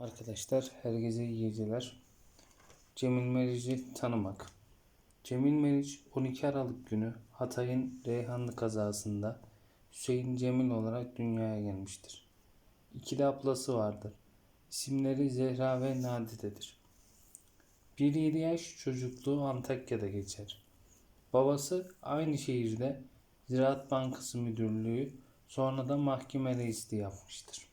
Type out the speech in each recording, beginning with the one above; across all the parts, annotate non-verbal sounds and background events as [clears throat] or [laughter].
Arkadaşlar herkese iyi geceler. Cemil Meriç'i tanımak. Cemil Meriç 12 Aralık günü Hatay'ın Reyhanlı kazasında Hüseyin Cemil olarak dünyaya gelmiştir. İki de ablası vardır. İsimleri Zehra ve Nadide'dir. 1-7 yaş çocukluğu Antakya'da geçer. Babası aynı şehirde Ziraat Bankası Müdürlüğü sonra da mahkeme reisliği yapmıştır.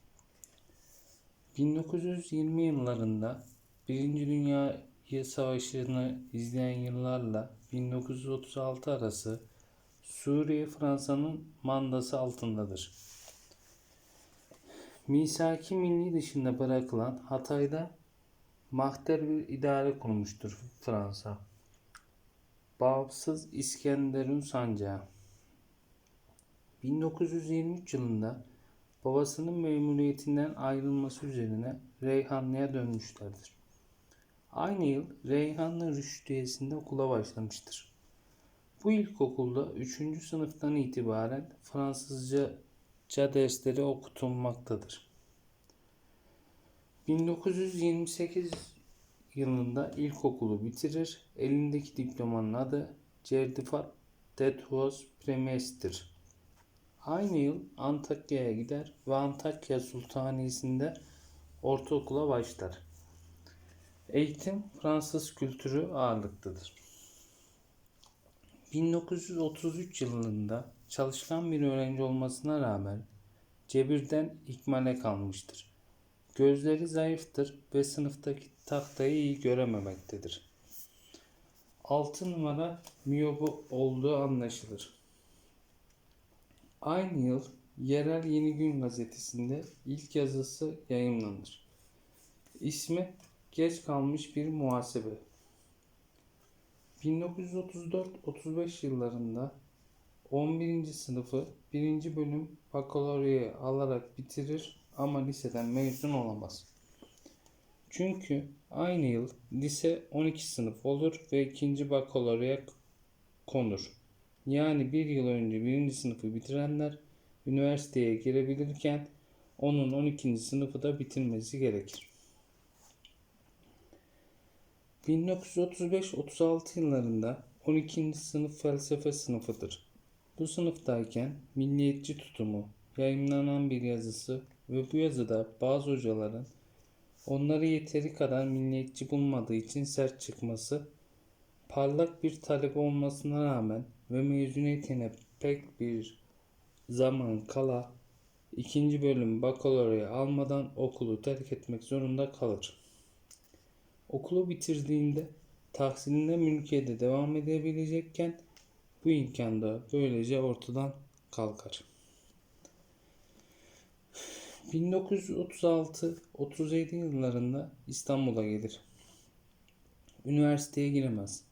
1920 yıllarında Birinci Dünya Savaşı'nı izleyen yıllarla 1936 arası Suriye Fransa'nın mandası altındadır. Misaki Milli dışında bırakılan Hatay'da mahter bir idare kurmuştur Fransa. Bağımsız İskenderun Sancağı 1923 yılında babasının memuriyetinden ayrılması üzerine Reyhanlı'ya dönmüşlerdir. Aynı yıl Reyhanlı Rüştiyesi'nde okula başlamıştır. Bu ilkokulda 3. sınıftan itibaren Fransızca dersleri okutulmaktadır. 1928 yılında ilkokulu bitirir. Elindeki diplomanın adı Cerdifat Detros Premes'tir. Aynı yıl Antakya'ya gider ve Antakya Sultaniyesi'nde ortaokula başlar. Eğitim Fransız kültürü ağırlıktadır. 1933 yılında çalışkan bir öğrenci olmasına rağmen cebirden ikmale kalmıştır. Gözleri zayıftır ve sınıftaki tahtayı iyi görememektedir. 6 numara miyobu olduğu anlaşılır. Aynı yıl Yerel Yeni Gün gazetesinde ilk yazısı yayımlanır. İsmi Geç Kalmış Bir Muhasebe. 1934-35 yıllarında 11. sınıfı 1. bölüm bakalorya alarak bitirir ama liseden mezun olamaz. Çünkü aynı yıl lise 12 sınıf olur ve ikinci bakalorya konur. Yani bir yıl önce birinci sınıfı bitirenler üniversiteye girebilirken onun 12. sınıfı da bitirmesi gerekir. 1935-36 yıllarında 12. sınıf felsefe sınıfıdır. Bu sınıftayken milliyetçi tutumu, yayınlanan bir yazısı ve bu yazıda bazı hocaların onları yeteri kadar milliyetçi bulmadığı için sert çıkması, parlak bir talebe olmasına rağmen ve mezuniyetine pek bir zaman kala ikinci bölüm bakalorya almadan okulu terk etmek zorunda kalır. Okulu bitirdiğinde tahsiline mülkiyede devam edebilecekken bu imkan da böylece ortadan kalkar. 1936-37 yıllarında İstanbul'a gelir. Üniversiteye giremez.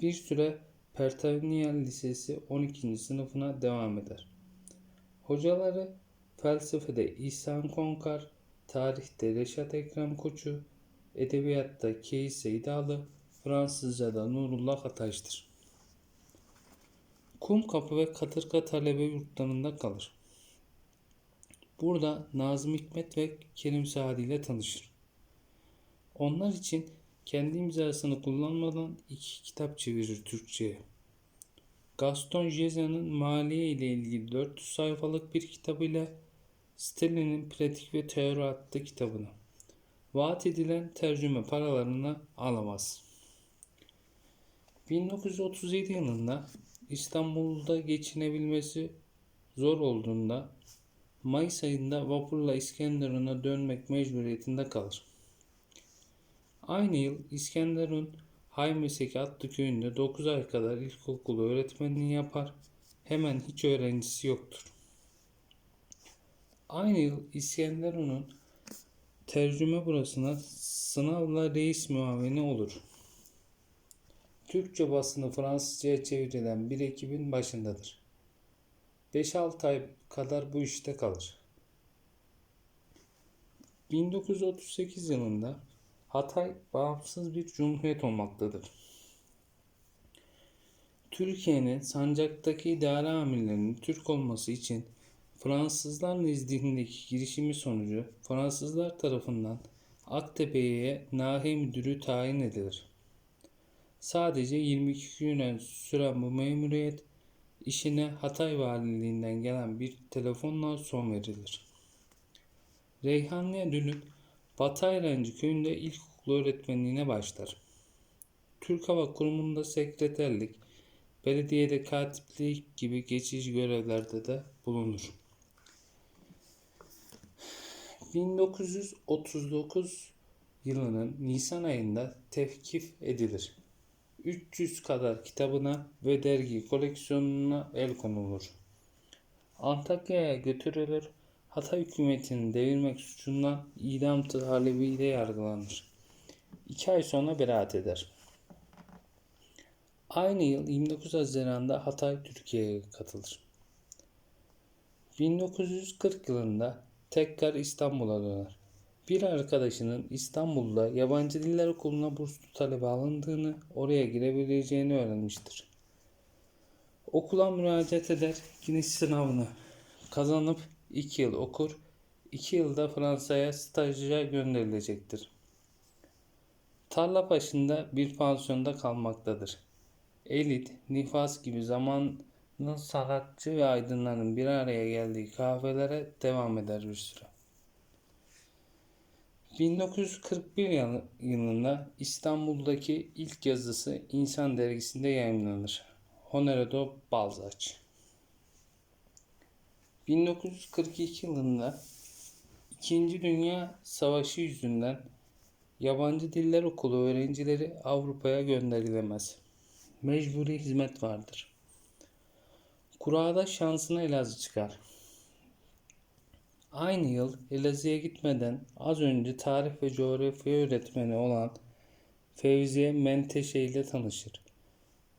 Bir süre Pertevniyel Lisesi 12. sınıfına devam eder. Hocaları felsefede İhsan Konkar, tarihte Reşat Ekrem Koçu, edebiyatta Keyis Seydalı, Fransızca'da Nurullah Ataş'tır. Kumkapı ve Katırka talebe yurtlarında kalır. Burada Nazım Hikmet ve Kerim Saadi ile tanışır. Onlar için kendi imzasını kullanmadan iki kitap çevirir Türkçe'ye. Gaston Jeza'nın maliye ile ilgili 400 sayfalık bir kitabıyla Stalin'in Pratik ve Teori adlı kitabını. Vaat edilen tercüme paralarını alamaz. 1937 yılında İstanbul'da geçinebilmesi zor olduğunda Mayıs ayında vapurla İskenderun'a dönmek mecburiyetinde kalır. Aynı yıl İskenderun Haymeseki adlı köyünde 9 ay kadar ilkokulu öğretmenliği yapar. Hemen hiç öğrencisi yoktur. Aynı yıl İskenderun'un tercüme burasına sınavla reis muavini olur. Türkçe basını Fransızcaya çevrilen bir ekibin başındadır. 5-6 ay kadar bu işte kalır. 1938 yılında Hatay bağımsız bir cumhuriyet olmaktadır. Türkiye'nin sancaktaki idare amirlerinin Türk olması için Fransızlar nezdindeki girişimi sonucu Fransızlar tarafından Aktepe'ye nahiye müdürü tayin edilir. Sadece 22 güne süren bu memuriyet işine Hatay Valiliğinden gelen bir telefonla son verilir. Reyhanlı'ya dönüp Batı Ayrancı köyünde ilkokul öğretmenliğine başlar. Türk Hava Kurumu'nda sekreterlik, belediyede katiplik gibi geçici görevlerde de bulunur. 1939 yılının Nisan ayında tevkif edilir. 300 kadar kitabına ve dergi koleksiyonuna el konulur. Antakya'ya götürülür. Hatay hükümetini devirmek suçundan idam talebiyle yargılanır. İki ay sonra beraat eder. Aynı yıl 29 Haziran'da Hatay Türkiye'ye katılır. 1940 yılında tekrar İstanbul'a döner. Bir arkadaşının İstanbul'da yabancı diller okuluna burslu talebe alındığını, oraya girebileceğini öğrenmiştir. Okula müracaat eder, giriş sınavını kazanıp 2 yıl okur, 2 yılda Fransa'ya stajya gönderilecektir. Tarla başında bir pansiyonda kalmaktadır. Elit, Nifas gibi zamanın sanatçı ve aydınların bir araya geldiği kahvelere devam eder bir süre. 1941 yılı- yılında İstanbul'daki ilk yazısı İnsan Dergisi'nde yayımlanır. Honorado Balzac. 1942 yılında İkinci Dünya Savaşı yüzünden yabancı diller okulu öğrencileri Avrupa'ya gönderilemez. Mecburi hizmet vardır. Kurada şansına Elazığ çıkar. Aynı yıl Elazığ'a gitmeden az önce tarih ve coğrafya öğretmeni olan Fevziye Menteşe ile tanışır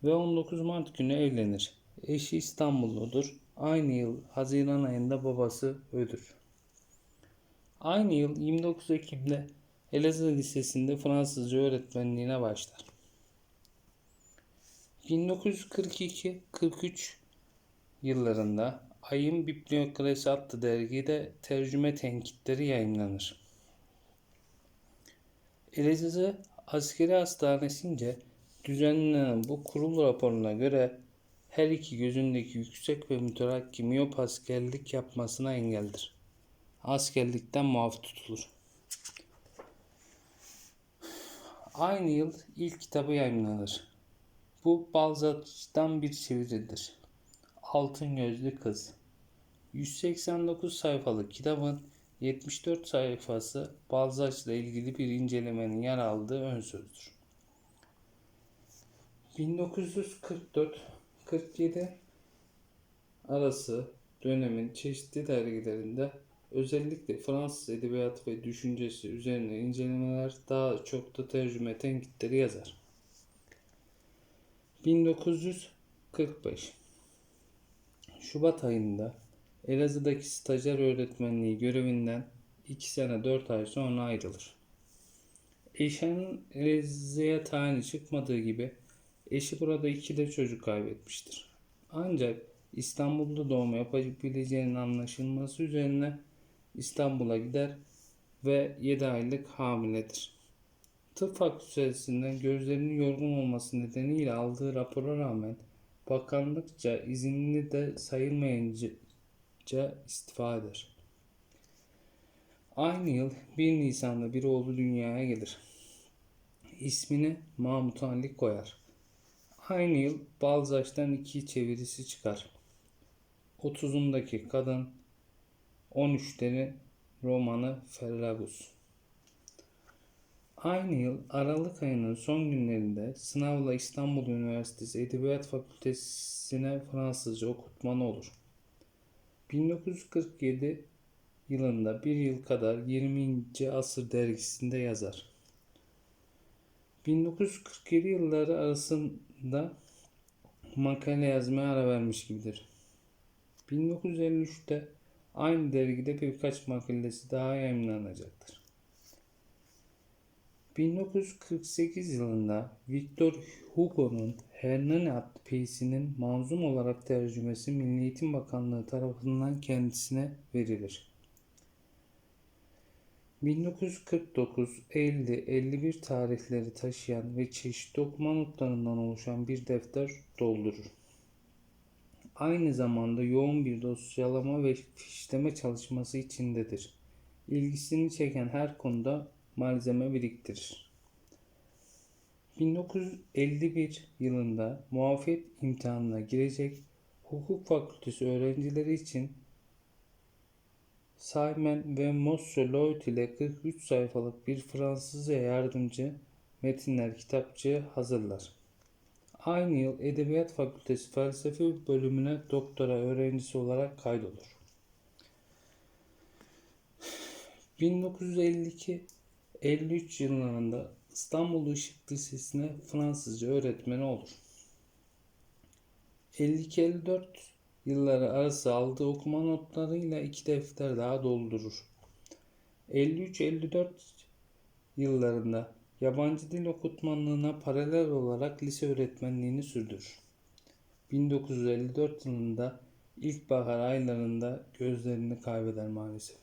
ve 19 Mart günü evlenir. Eşi İstanbulludur. Aynı yıl Haziran ayında babası ölür. Aynı yıl 29 Ekim'de Elazığ Lisesi'nde Fransızca öğretmenliğine başlar. 1942-43 yıllarında Ayın Bibliokrasi adlı dergide tercüme tenkitleri yayınlanır. Elazığ Askeri Hastanesi'nce düzenlenen bu kurul raporuna göre her iki gözündeki yüksek ve müterakki miyop askerlik yapmasına engeldir. Askerlikten muaf tutulur. Aynı yıl ilk kitabı yayınlanır. Bu Balzac'tan bir çeviridir. Altın Gözlü Kız. 189 sayfalık kitabın 74 sayfası Balzac'la ilgili bir incelemenin yer aldığı ön sözdür. 1944-47 arası dönemin çeşitli dergilerinde özellikle Fransız edebiyatı ve düşüncesi üzerine incelemeler daha çok da tercüme tenkitleri yazar. 1945 Şubat ayında Elazığ'daki stajyer öğretmenliği görevinden 2 sene 4 ay sonra ayrılır. Eşanın Elazığ'a tayini çıkmadığı gibi eşi burada iki de çocuk kaybetmiştir. Ancak İstanbul'da doğum yapabileceğinin anlaşılması üzerine İstanbul'a gider ve 7 aylık hamiledir. Tıp fakültesinden gözlerinin yorgun olması nedeniyle aldığı rapora rağmen bakanlıkça izinli de sayılmayınca istifa eder. Aynı yıl 1 Nisan'da bir oğlu dünyaya gelir. İsmini Mahmut Ali koyar. Aynı yıl Balzaç'tan iki çevirisi çıkar. 30'undaki kadın, 13'lerin romanı Ferragus. Aynı yıl Aralık ayının son günlerinde sınavla İstanbul Üniversitesi Edebiyat Fakültesine Fransızca okutmanı olur. 1947 yılında bir yıl kadar 20. Asır dergisinde yazar. 1947 yılları arasında makale yazmaya ara vermiş gibidir. 1953'te aynı dergide birkaç makalesi daha yayınlanacaktır. 1948 yılında Victor Hugo'nun Hernani adlı peysinin manzum olarak tercümesi Milli Eğitim Bakanlığı tarafından kendisine verilir. 1949, 50, 51 tarihleri taşıyan ve çeşitli okuma notlarından oluşan bir defter doldurur. Aynı zamanda yoğun bir dosyalama ve fişleme çalışması içindedir. İlgisini çeken her konuda malzeme biriktirir. 1951 yılında muafiyet imtihanına girecek hukuk fakültesi öğrencileri için Simon ve Mosse Lloyd ile 43 sayfalık bir Fransızca yardımcı metinler kitapçığı hazırlar. Aynı yıl Edebiyat Fakültesi Felsefe bölümüne doktora öğrencisi olarak kaydolur. 1952-53 yıllarında İstanbul Işık Lisesi'ne Fransızca öğretmeni olur. 52-54 yılları arası aldığı okuma notlarıyla iki defter daha doldurur. 53-54 yıllarında yabancı dil okutmanlığına paralel olarak lise öğretmenliğini sürdürür. 1954 yılında ilkbahar aylarında gözlerini kaybeder maalesef.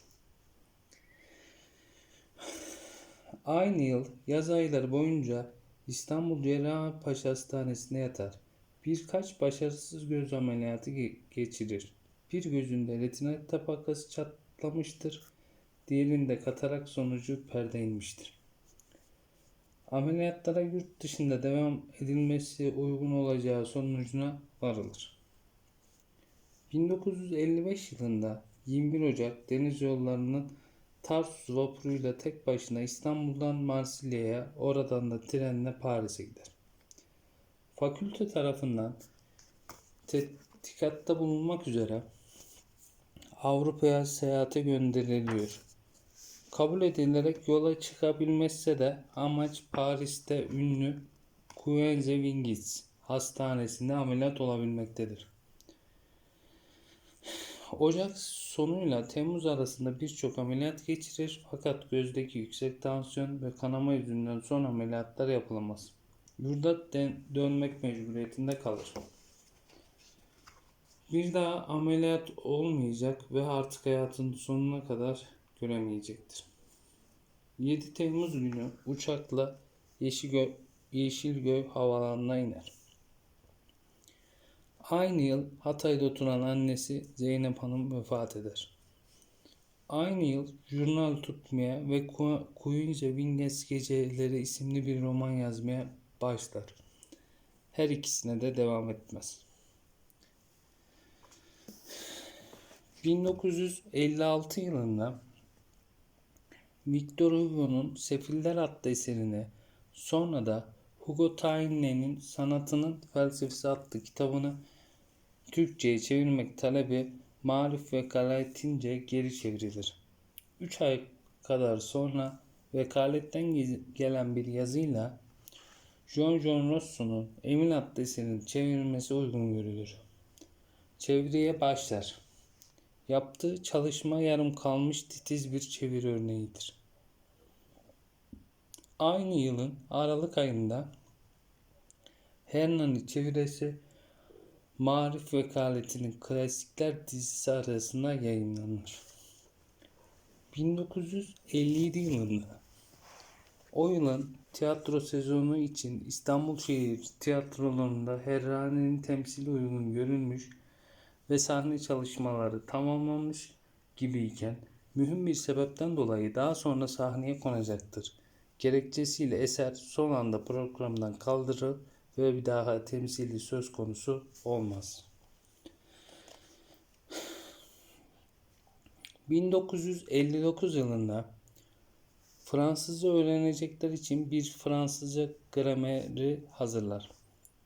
Aynı yıl yaz ayları boyunca İstanbul Cerrahpaşa Hastanesi'nde yatar. Birkaç başarısız göz ameliyatı ge- geçirir. Bir gözünde retina tabakası çatlamıştır. Diğerinde katarak sonucu perde inmiştir. Ameliyatlara yurt dışında devam edilmesi uygun olacağı sonucuna varılır. 1955 yılında 21 Ocak deniz yollarının Tarsus vapuruyla tek başına İstanbul'dan Marsilya'ya, oradan da trenle Paris'e gider. Fakülte tarafından tetkikatta bulunmak üzere Avrupa'ya seyahate gönderiliyor. Kabul edilerek yola çıkabilmezse de amaç Paris'te ünlü Kuenze-Wingis hastanesinde ameliyat olabilmektedir. Ocak sonuyla Temmuz arasında birçok ameliyat geçirir fakat gözdeki yüksek tansiyon ve kanama yüzünden son ameliyatlar yapılamaz. Yurda de- dönmek mecburiyetinde kalır. Bir daha ameliyat olmayacak ve artık hayatının sonuna kadar göremeyecektir. 7 Temmuz günü uçakla Yeşilgöl, Yeşilgöl havalanına iner. Aynı yıl Hatay'da oturan annesi Zeynep Hanım vefat eder. Aynı yıl jurnal tutmaya ve Kuyunca Winges Geceleri isimli bir roman yazmaya başlar. Her ikisine de devam etmez. 1956 yılında Victor Hugo'nun Sefiller adlı eserini sonra da Hugo Taine'nin Sanatının Felsefesi adlı kitabını Türkçe'ye çevirmek talebi Marif Vekaletince geri çevrilir. 3 ay kadar sonra vekaletten gelen bir yazıyla John John Rosso'nun Emil adlı eserinin çevrilmesi uygun görülür. Çeviriye başlar. Yaptığı çalışma yarım kalmış titiz bir çeviri örneğidir. Aynı yılın Aralık ayında Hernan'ın çevirisi Marif Vekaleti'nin klasikler dizisi arasında yayınlanır. 1957 yılında o yılın tiyatro sezonu için İstanbul Şehir Tiyatrolarında Herrane'nin temsili uygun görülmüş ve sahne çalışmaları tamamlanmış gibiyken mühim bir sebepten dolayı daha sonra sahneye konacaktır. Gerekçesiyle eser son anda programdan kaldırılır ve bir daha temsili söz konusu olmaz. [sighs] 1959 yılında Fransızca öğrenecekler için bir Fransızca grameri hazırlar.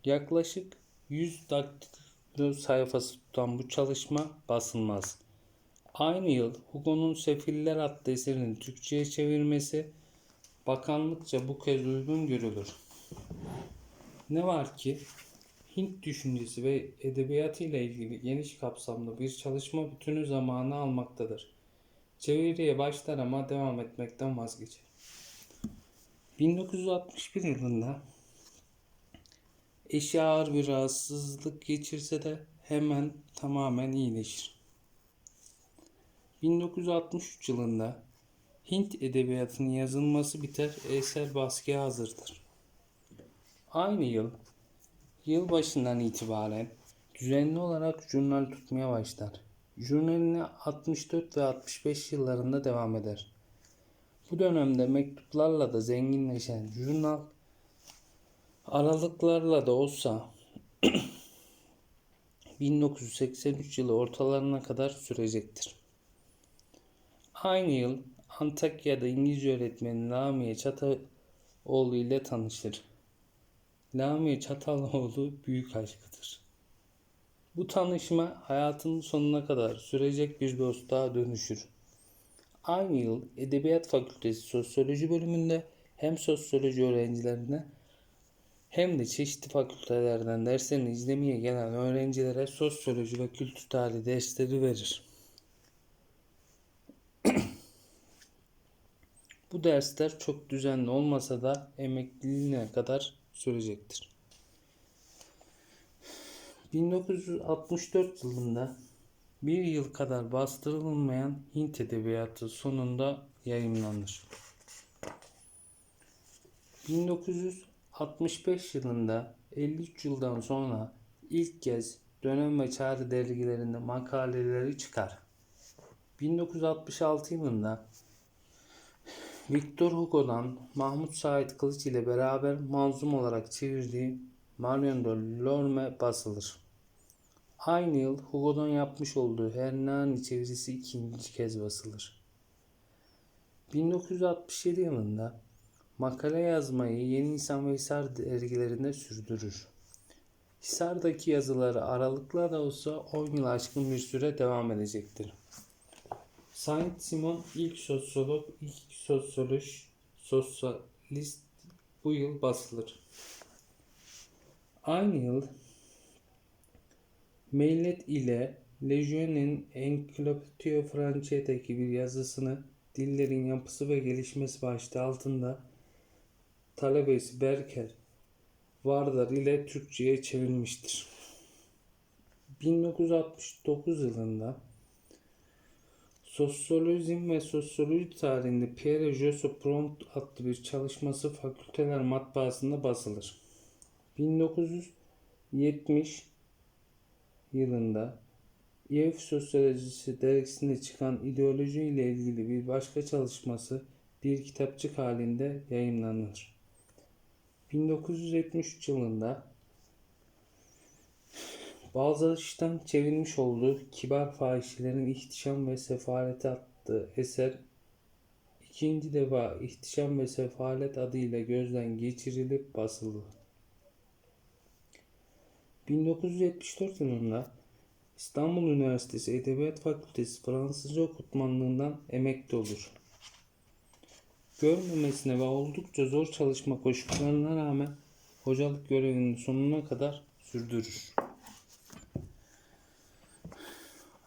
Yaklaşık 100 daktilo sayfası tutan bu çalışma basılmaz. Aynı yıl Hugo'nun Sefiller adlı eserini Türkçe'ye çevirmesi bakanlıkça bu kez uygun görülür. Ne var ki Hint düşüncesi ve edebiyatı ile ilgili geniş kapsamlı bir çalışma bütünü zamanı almaktadır. Çeviriye başlar ama devam etmekten vazgeçer. 1961 yılında eşi ağır bir rahatsızlık geçirse de hemen tamamen iyileşir. 1963 yılında Hint edebiyatının yazılması biter, eser baskıya hazırdır. Aynı yıl, yıl başından itibaren düzenli olarak jurnal tutmaya başlar. Jurnaline 64 ve 65 yıllarında devam eder. Bu dönemde mektuplarla da zenginleşen jurnal aralıklarla da olsa [clears throat] 1983 yılı ortalarına kadar sürecektir. Aynı yıl Antakya'da İngilizce öğretmeni Lamiye Çataloğlu ile tanışır. Lamiye Çataloğlu büyük aşkıdır. Bu tanışma hayatının sonuna kadar sürecek bir dostluğa dönüşür. Aynı yıl Edebiyat Fakültesi Sosyoloji bölümünde hem sosyoloji öğrencilerine hem de çeşitli fakültelerden derslerini izlemeye gelen öğrencilere sosyoloji ve kültür tarihi dersleri verir. [clears throat] Bu dersler çok düzenli olmasa da emekliliğine kadar sürecektir. 1964 yılında bir yıl kadar bastırılmayan Hint edebiyatı sonunda yayımlanır. 1965 yılında 53 yıldan sonra ilk kez dönem ve çağrı dergilerinde makaleleri çıkar. 1966 yılında Victor Hugo'dan Mahmut Said Kılıç ile beraber manzum olarak çevirdiği Marion de Lorme basılır. Aynı yıl Hugo'dan yapmış olduğu Hernani çevirisi ikinci kez basılır. 1967 yılında makale yazmayı Yeni İnsan ve Hisar dergilerinde sürdürür. Hisar'daki yazıları aralıkla da olsa 10 yıl aşkın bir süre devam edecektir. Saint Simon ilk sosyolog, ilk sosyolog, sosyalist bu yıl basılır. Aynı yıl Millet ile Legione'in Encyclopedia France'deki bir yazısını dillerin yapısı ve gelişmesi başlığı altında talebesi Berker Vardar ile Türkçe'ye çevrilmiştir. 1969 yılında Sosyolojim ve Sosyoloji tarihinde Pierre Joseph Prompt adlı bir çalışması fakülteler matbaasında basılır. 1970 yılında İEV Sosyolojisi dergisinde çıkan ideoloji ile ilgili bir başka çalışması bir kitapçık halinde yayınlanır. 1973 yılında Balzaç'tan çevrilmiş olduğu Kibar Fahişelerin İhtişam ve Sefaleti adlı eser ikinci defa İhtişam ve Sefalet adıyla gözden geçirilip basıldı. 1974 yılında İstanbul Üniversitesi Edebiyat Fakültesi Fransızca okutmanlığından emekli olur. Görmemesine ve oldukça zor çalışma koşullarına rağmen hocalık görevinin sonuna kadar sürdürür.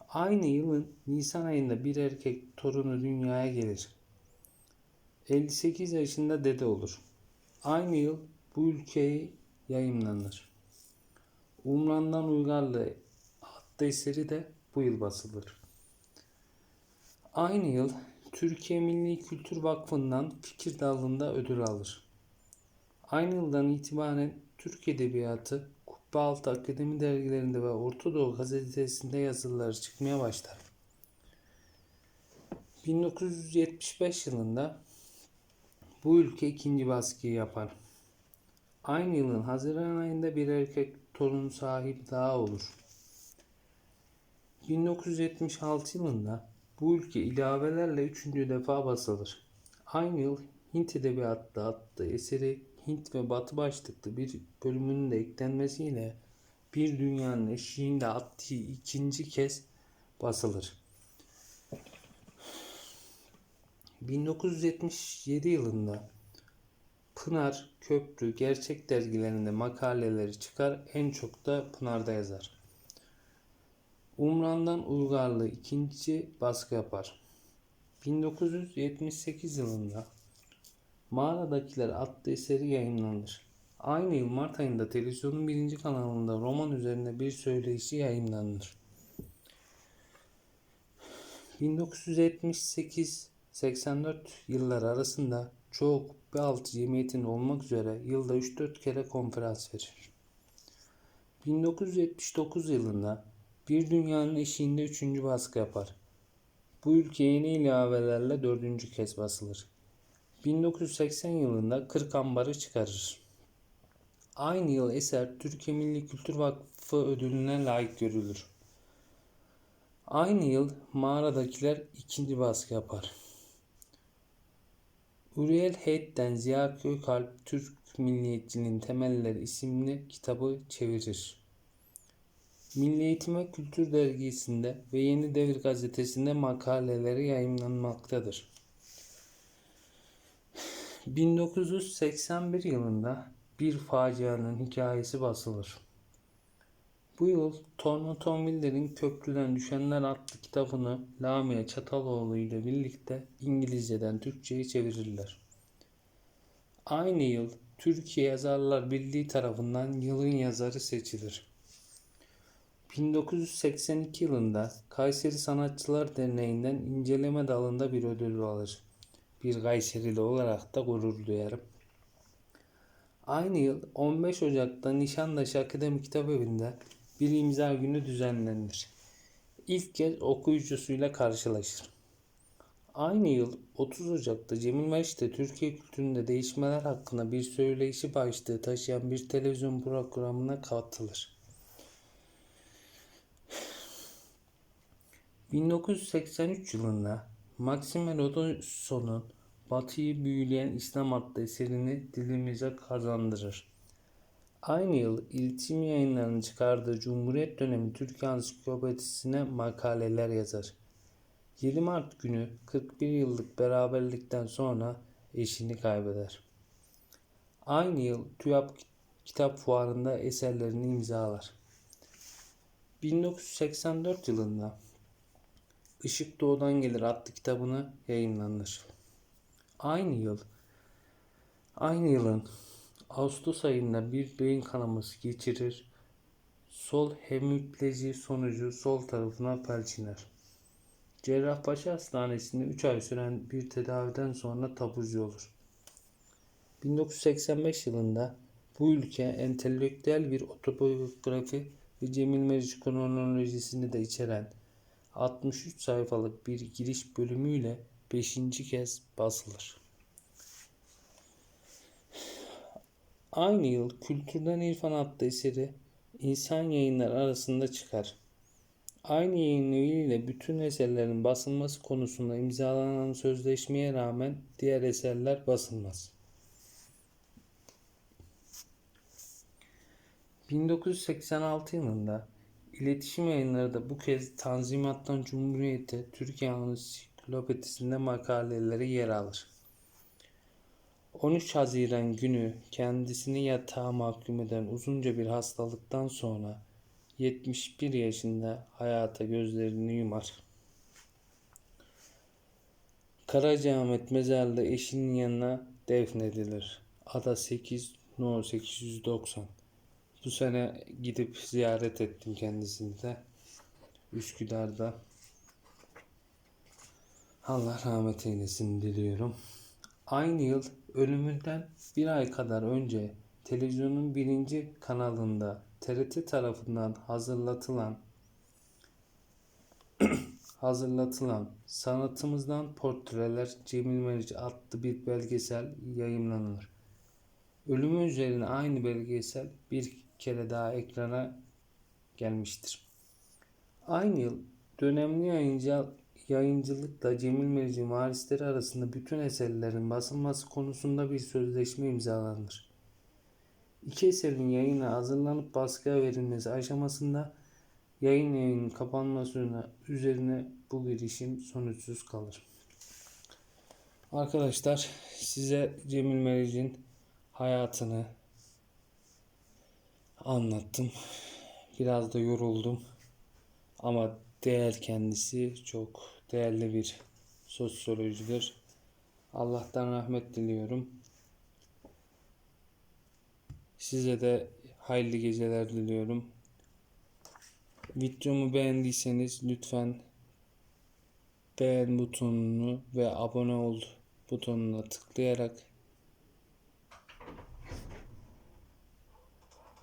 Aynı yılın Nisan ayında bir erkek torunu dünyaya gelir. 58 yaşında dede olur. Aynı yıl bu ülkeyi yayımlanır. Umran'dan Uygarlı adlı eseri de bu yıl basılır. Aynı yıl Türkiye Milli Kültür Vakfı'ndan fikir dalında ödül alır. Aynı yıldan itibaren Türk Edebiyatı Kubbealtı Akademi dergilerinde ve Orta Doğu gazetesinde yazıları çıkmaya başlar. 1975 yılında bu ülke ikinci baskıyı yapar. Aynı yılın Haziran ayında bir erkek torun sahibi daha olur. 1976 yılında bu ülke ilavelerle üçüncü defa basılır. Aynı yıl Hint Edebiyatı adlı eseri Hint ve Batı başlıklı bir bölümünün de eklenmesiyle bir dünyanın eşiğinde attığı ikinci kez basılır. 1977 yılında Pınar Köprü gerçek dergilerinde makaleleri çıkar en çok da Pınar'da yazar. Umran'dan Uygarlı ikinci baskı yapar. 1978 yılında Mağaradakiler adlı eseri yayınlanır. Aynı yıl Mart ayında televizyonun birinci kanalında roman üzerine bir söyleşi yayınlanır. 1978 1984 yılları arasında çoğu kubbe cemiyetin olmak üzere yılda 3-4 kere konferans verir. 1979 yılında Bir Dünyanın Eşiğinde 3. baskı yapar. Bu ülke yeni ilavelerle dördüncü kez basılır. 1980 yılında 40 ambarı çıkarır. Aynı yıl eser Türkiye Milli Kültür Vakfı ödülüne layık görülür. Aynı yıl Mağaradakiler ikinci baskı yapar. Uriel Heyd'den Ziya Gökalp Türk Milliyetçiliğin Temelleri isimli kitabı çevirir. Milli Eğitim ve Kültür Dergisi'nde ve Yeni Devir gazetesinde makaleleri yayınlanmaktadır. [sighs] 1981 yılında bir facianın hikayesi basılır. Bu yıl Torno Tomviller'in Köprüden Düşenler adlı kitabını Lamia Çataloğlu ile birlikte İngilizceden Türkçe'ye çevirirler. Aynı yıl Türkiye Yazarlar Birliği tarafından yılın yazarı seçilir. 1982 yılında Kayseri Sanatçılar Derneği'nden inceleme dalında bir ödül alır. Bir Kayserili olarak da gurur duyarım. Aynı yıl 15 Ocak'ta Nişantaşı Akademik Kitap Evi'nde bir imza günü düzenlenir. İlk kez okuyucusuyla karşılaşır. Aynı yıl 30 Ocak'ta Cemil Meriç'te Türkiye kültüründe değişmeler hakkında bir söyleyişi başlığı taşıyan bir televizyon programına katılır. 1983 yılında Maxime Rodoson'un Batı'yı büyüleyen İslam adlı eserini dilimize kazandırır. Aynı yıl İletişim Yayınları'nın çıkardığı Cumhuriyet Dönemi Türkiye Ansiklopedisi'ne makaleler yazar. 7 Mart günü 41 yıllık beraberlikten sonra eşini kaybeder. Aynı yıl TÜYAP Kitap Fuarı'nda eserlerini imzalar. 1984 yılında Işık Doğudan Gelir adlı kitabını yayınlanır. Aynı yıl aynı yılın Ağustos ayında bir beyin kanaması geçirir. Sol hemipleji sonucu sol tarafına felç Cerrahpaşa Hastanesi'nde 3 ay süren bir tedaviden sonra taburcu olur. 1985 yılında bu ülke entelektüel bir otobiyografi ve Cemil Meriç kronolojisini de içeren 63 sayfalık bir giriş bölümüyle 5. kez basılır. Aynı yıl Kültürden İrfan adlı eseri insan yayınlar arasında çıkar. Aynı yayın ile bütün eserlerin basılması konusunda imzalanan sözleşmeye rağmen diğer eserler basılmaz. 1986 yılında iletişim yayınları da bu kez Tanzimat'tan Cumhuriyet'e Türkiye Ansiklopedisi'nde makaleleri yer alır. 13 Haziran günü kendisini yatağa mahkum eden uzunca bir hastalıktan sonra 71 yaşında hayata gözlerini yumar. Karacaahmet mezarlığı eşinin yanına defnedilir. Ada 8 No 890. Bu sene gidip ziyaret ettim kendisini de. Üsküdar'da. Allah rahmet eylesin diliyorum. Aynı yıl ölümünden bir ay kadar önce televizyonun birinci kanalında TRT tarafından hazırlatılan [clears throat] hazırlatılan Sanatımızdan Portreler Cemil Meriç adlı bir belgesel yayınlanır. Ölümü üzerine aynı belgesel bir kere daha ekrana gelmiştir. Aynı yıl dönemli yayıncı yayıncılıkla Cemil Meriç'in varisleri arasında bütün eserlerin basılması konusunda bir sözleşme imzalanır. İki eserin yayına hazırlanıp baskıya verilmesi aşamasında yayın yayının kapanması üzerine bu girişim sonuçsuz kalır. Arkadaşlar size Cemil Meriç'in hayatını anlattım. Biraz da yoruldum. Ama değer kendisi çok değerli bir sosyolojidir. Allah'tan rahmet diliyorum. Size de hayırlı geceler diliyorum. Videomu beğendiyseniz lütfen beğen butonunu ve abone ol butonuna tıklayarak